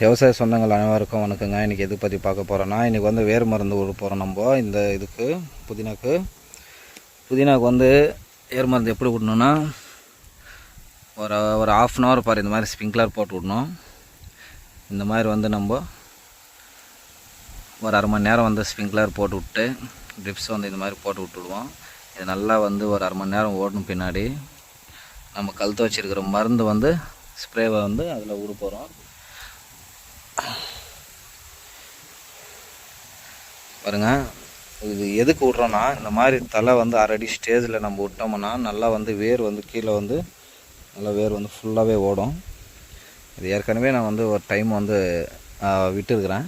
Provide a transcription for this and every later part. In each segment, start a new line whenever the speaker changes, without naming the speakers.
விவசாய சொந்தங்கள் அனைவருக்கும் வணக்கங்க. இன்றைக்கி எது பற்றி பார்க்க போகிறோன்னா இன்றைக்கி வந்து வேர் மருந்து விட போகிறோம் நம்ம. இந்த இதுக்கு புதினாக்கு. புதினாக்கு வந்து வேர் மருந்து எப்படி விடணுன்னா ஒரு ஒரு ஆஃப் அன் ஹவர் பாரு இந்த மாதிரி ஸ்ப்ரிங்க்லர் போட்டு விடணும் இந்த மாதிரி வந்து நம்ம ஒரு அரை மணி நேரம் வந்து ஸ்ப்ரிங்க்லர் போட்டு விட்டு ட்ரிப்ஸ் வந்து இந்த மாதிரி போட்டு விட்டுடுவோம் இது நல்லா வந்து ஒரு அரை மணி நேரம் ஓடணும் பின்னாடி. நம்ம கழுத்து வச்சுருக்கிற மருந்து வந்து ஸ்ப்ரேவை வந்து அதில் விட போகிறோம் பாருங்கள் இது எதுக்கு விட்றோன்னா இந்த மாதிரி தலை வந்து அரடி ஸ்டேஜில் நம்ம விட்டோம்னா நல்லா வந்து வேர் வந்து கீழே வந்து நல்லா வேர் வந்து ஃபுல்லாகவே ஓடும். இது ஏற்கனவே நான் வந்து ஒரு டைம் வந்து விட்டுருக்குறேன்.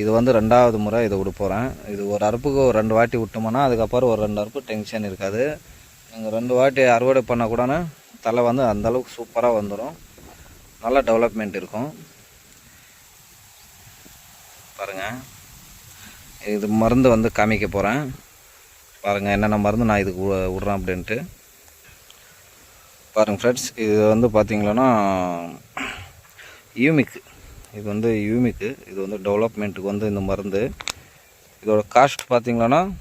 இது வந்து ரெண்டாவது முறை இதை விட போகிறேன் இது ஒரு அறுப்புக்கு ஒரு ரெண்டு வாட்டி விட்டோம்னா அதுக்கப்புறம் ஒரு ரெண்டு அறுப்பு டென்ஷன் இருக்காது. நீங்கள் ரெண்டு வாட்டி அறுவடை பண்ணால் தலை வந்து அந்தளவுக்கு சூப்பராக வந்துடும் நல்ல டெவலப்மெண்ட் இருக்கும். பாருங்கள் இது மருந்து வந்து காமிக்க போகிறேன் பாருங்கள் என்னென்ன மருந்து நான் இதுக்கு வி- விட்றேன் அப்படின்ட்டு. பாருங்கள் ஃப்ரெண்ட்ஸ் இது வந்து பார்த்தீங்களன்னா யூமிக் இது வந்து யூமிக்கு. இது வந்து டெவலப்மெண்ட்டுக்கு வந்து இந்த மருந்து. இதோட காஸ்ட் பார்த்தீங்களன்னா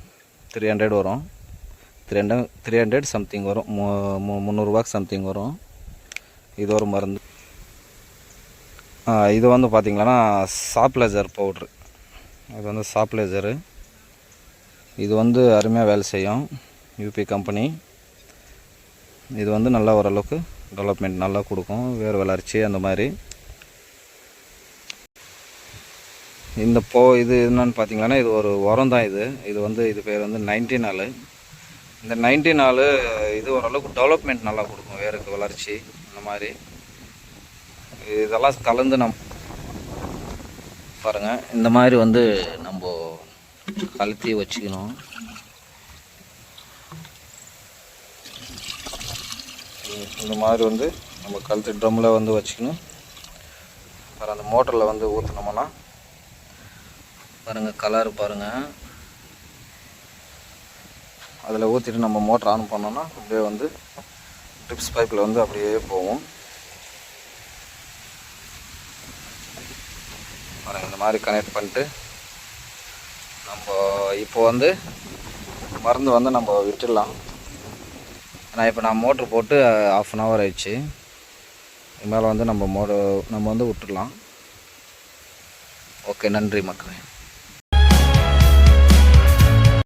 த்ரீ ஹண்ட்ரட் வரும். Three hundred three hundred something வரும். மு மு- முந்நூறுரூவாக்கு சம்திங் வரும். இது ஒரு மருந்து. இது வந்து பார்த்திங்கன்னா சாப்லேசர் பவுட்ரு. இது வந்து சாப்லேசரு இது வந்து அருமையாக வேலை செய்யும். UP company. இது வந்து நல்லா ஓரளவுக்கு டெவலப்மெண்ட் நல்லா கொடுக்கும். வேர் வளர்ச்சி அந்த மாதிரி. இந்த போ இது என்னன்னு பார்த்தீங்கன்னா இது ஒரு உரம் தான் இது. இது வந்து இது பேர் வந்து நைன்டி நாலு. இந்த நைன்டி நாலு இது ஓரளவுக்கு டெவலப்மெண்ட் நல்லா கொடுக்கும். வேருக்கு வளர்ச்சி அந்த மாதிரி. இதெல்லாம் கலந்து நம் பாருங்கள் இந்த மாதிரி வந்து நம்ம கழுத்தி வச்சுக்கணும். இந்த- மாதிரி வந்து நம்ம கழுத்து ட்ரம்மில் வந்து வச்சுக்கணும். அப்புறம் அந்த மோட்டரில் வந்து ஊற்றினோம்னா பாருங்கள் கலர் பாருங்கள் அதில் ஊற்றிட்டு நம்ம மோட்டர் ஆன் பண்ணோன்னா அப்படியே வந்து ட்ரிப்ஸ் பைப்பில் வந்து அப்படியே போகும். பாருங்கள் இந்த மாதிரி கனெக்ட் பண்ணிட்டு நம்ம இப்போ வந்து மருந்து வந்து நம்ம விட்டுடலாம். ஆனால் இப்போ நான் மோட்ரு போட்டு ஆஃப் அன் ஹவர் ஆயிடுச்சு. இது மேலே வந்து நம்ம மோட நம்ம வந்து விட்டுடலாம். ஓகே நன்றி மக்களே.